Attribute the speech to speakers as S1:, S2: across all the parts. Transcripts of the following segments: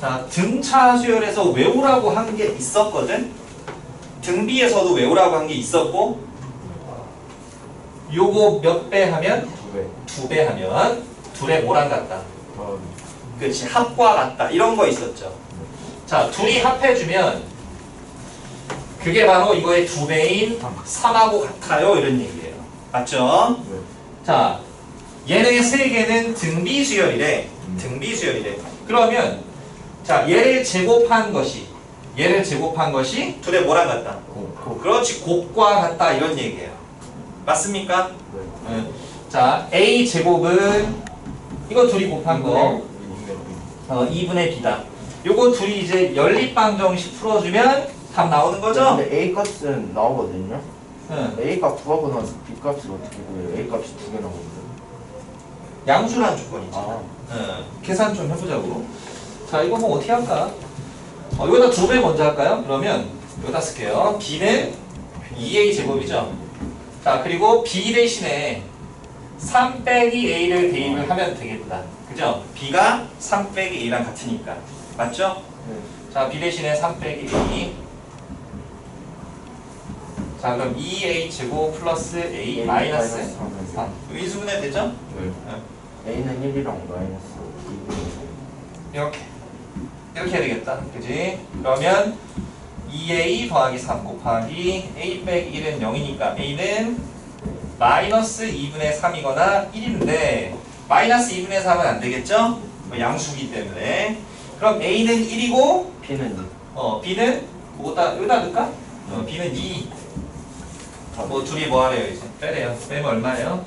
S1: 자, 등차 수열에서 외우라고 한 게 있었거든. 등비에서도 외우라고 한 게 있었고 요거 몇 배 하면
S2: 두배
S1: 두배 하면 둘의 뭐랑 같다.
S2: 더하기
S1: 그렇지 합과 같다 이런 거 있었죠. 자 둘이 합해 주면 그게 바로 이거의 두 배인 3하고 같아요 이런 얘기예요. 맞죠? 네자 얘네 세 개는 등비 수열이래. 등비 수열이래. 그러면 자 얘를 제곱한 것이 얘를 제곱한 것이 둘의 뭐랑 같다.
S2: 고
S1: 그렇지 곱과 같다 이런 얘기예요. 맞습니까?
S2: 네
S1: 응. 자 a 제곱은 이거 둘이 곱한 거. 어, 2분의 b다. 요거 둘이 이제 연립방 정식 풀어주면 답 나오는 거죠?
S3: 근데 A 값은 나오거든요.
S1: 응.
S3: A 값 구하고 나서 B 값을 어떻게 구해요? A 값이 두 개 나오거든요.
S1: 양수란 조건이지.
S3: 아,
S1: 응. 계산 좀 해보자고. 자, 이거 뭐 어떻게 할까? 어, 여기다 두 배 먼저 할까요? 그러면 여기다 쓸게요. b는 2a 제곱이죠. 자, 그리고 b 대신에 3 빼기 a를 대입을 하면 되겠다. 그죠? b가 3 빼기 a랑 같으니까. 맞죠?
S3: 네.
S1: 자, b 대신에 3 빼기 a. 자, 그럼 2a 제곱 플러스 a 마이너스 3. 인수분해 되죠?
S2: 네
S3: A는 1이랑 마이너스 2분의
S1: 이렇게. 이렇게 해야 되겠다. 그지? 그러면 2a 더하기 3 곱하기 a 빼기 1은 0이니까 a는 마이너스 2분의 3이거나 1인데 마이너스 2분의 3은 안 되겠죠? 뭐 양수기 때문에. 그럼 a는 1이고
S3: P는 2.
S1: 어, b는 뭐다 여기다 넣을까? 어, b는 2. 뭐 둘이 뭐 하래요 이제? 빼래요. 빼면 얼마예요?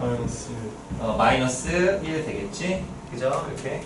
S2: 마이너스
S1: 어, 마이너스 1 되겠지? 그죠? 이렇게.